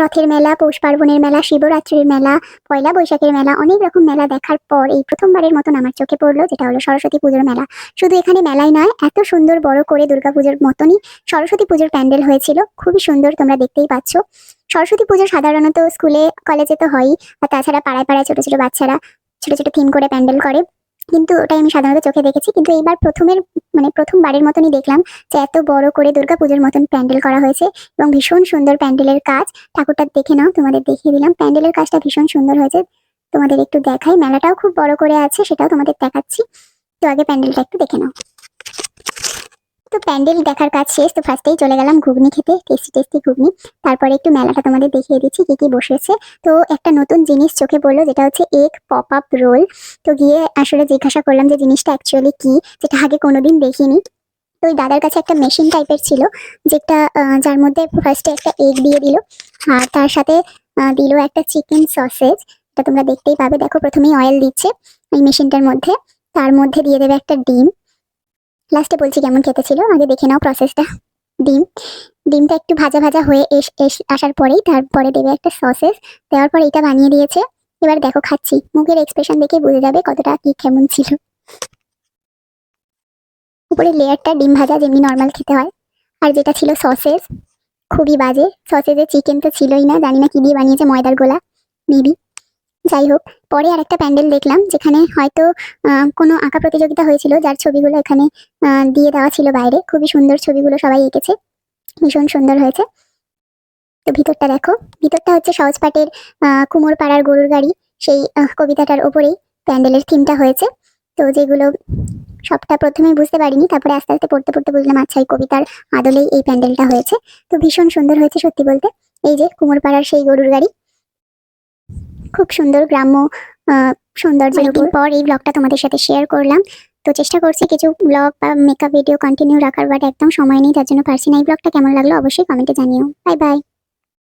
রথের মেলা, পৌষ পার্বণের মেলা, শিবরাত্রির মেলা, পয়লা বৈশাখের মেলা, অনেক রকম মেলা দেখার পর এই প্রথমবারের মতন আমার চোখে পড়ল, যেটা হলো সরস্বতী পুজোর মেলা। শুধু এখানে মেলাই নয়, এত সুন্দর বড় করে দুর্গাপুজোর মতনই সরস্বতী পুজোর প্যান্ডেল হয়েছিল, খুবই সুন্দর তোমরা দেখতেই পাচ্ছ। সরস্বতী পুজো সাধারণত স্কুলে, কলেজে তো হয়ই, আর তাছাড়া পাড়ায় পাড়ায় ছোট ছোট বাচ্চারা ছোট ছোট থিম করে প্যান্ডেল করে। কিন্তু ওটাই আমি সাধারণত চোখে দেখেছি। কিন্তু এইবার প্রথমের মানে প্রথমবারের মতনই দেখলাম যে এত বড় করে দুর্গাপুজোর মতন প্যান্ডেল করা হয়েছে এবং ভীষণ সুন্দর প্যান্ডেলের কাজ। ঠাকুরটা দেখে নাও, তোমাদের দেখিয়ে দিলাম। প্যান্ডেলের কাজটা ভীষণ সুন্দর হয়েছে। তোমাদের একটু দেখাই, মেলাটাও খুব বড় করে আছে, সেটাও তোমাদের দেখাচ্ছি। তো আগে প্যান্ডেলটা একটু দেখে নাও। তো প্যান্ডেল দেখার কাজ শেষ, তো ফার্স্টেই চলে গেলাম ঘুগনি খেতে টেস্টি টেস্টি ঘুগনি। তারপরে একটু মেলাটা তোমাদের দেখিয়ে দিচ্ছি কি কি বসেছে। তো একটা নতুন জিনিস চোখে পড়ল, যেটা হচ্ছে এগ পপ আপ রোল তো গিয়ে আসলে জিজ্ঞাসা করলাম যে জিনিসটা অ্যাকচুয়ালি কি, যেটা আগে কোনোদিন দেখিনি। তো ওই দাদার কাছে একটা মেশিন টাইপের ছিল, যেটা যার মধ্যে ফার্স্টে একটা এগ দিয়ে দিল, আর তার সাথে দিল একটা চিকেন সসেজ এটা তোমরা দেখতেই পাবে। দেখো প্রথমেই অয়েল দিচ্ছে ওই মেশিনটার মধ্যে। তার মধ্যে দিয়ে দেবে একটা ডিম। লাস্টে বলছি কেমন খেতে ছিল? আগে দেখে নাও প্রসেসটা ডিম। ডিমটা একটু ভাজা ভাজা হয়ে এস এস, আসার পরেই তারপরে দেবে একটা সসেস দেওয়ার পর এটা বানিয়ে দিয়েছে। এবার দেখো খাচ্ছি। মুখের এক্সপ্রেশন দেখে বুঝে যাবে কতটা কি কেমন ছিল। উপরে লেয়ারটা ডিম ভাজা যেমনি নর্মাল খেতে হয়। আর যেটা ছিল সসেস খুবই বাজে। সসেজে চিকেন তো ছিলই না। জানি না কি দিয়ে বানিয়েছে ময়দার গোলা। মেবি যাই হোক পরে আর একটা প্যান্ডেল দেখলাম যেখানে হয়তো কোনো আঁকা প্রতিযোগিতা হয়েছিল যার ছবিগুলো এখানে দিয়ে দেওয়া ছিল বাইরে। খুবই সুন্দর ছবিগুলো সবাই এঁকেছে। ভীষণ সুন্দর হয়েছে। তো ভিতরটা দেখো। ভিতরটা হচ্ছে সহজপাটের আহ, কুমোর পাড়ার গরুর গাড়ি। সেই কবিতাটার ওপরেই প্যান্ডেলের থিমটা হয়েছে। তো যেগুলো সবটা প্রথমে বুঝতে পারিনি তারপরে আস্তে আস্তে পড়তে পড়তে বুঝলাম আচ্ছা এই কবিতার আদলেই এই প্যান্ডেলটা হয়েছে। তো ভীষণ সুন্দর হয়েছে সত্যি বলতে। এই যে কুমোরপাড়ার সেই গরুর গাড়ি। খুব সুন্দর গ্রাম্য সৌন্দর্যের উপর পর এই ব্লগটা তোমাদের সাথে শেয়ার করলাম। তো চেষ্টা করছি কিছু ব্লগ বা মেকআপ ভিডিও কন্টিনিউ রাখার বাট একদম সময় নেই তার জন্য পারছি না। এই ব্লগটা কেমন লাগল অবশ্যই কমেন্টে জানিও। Bye bye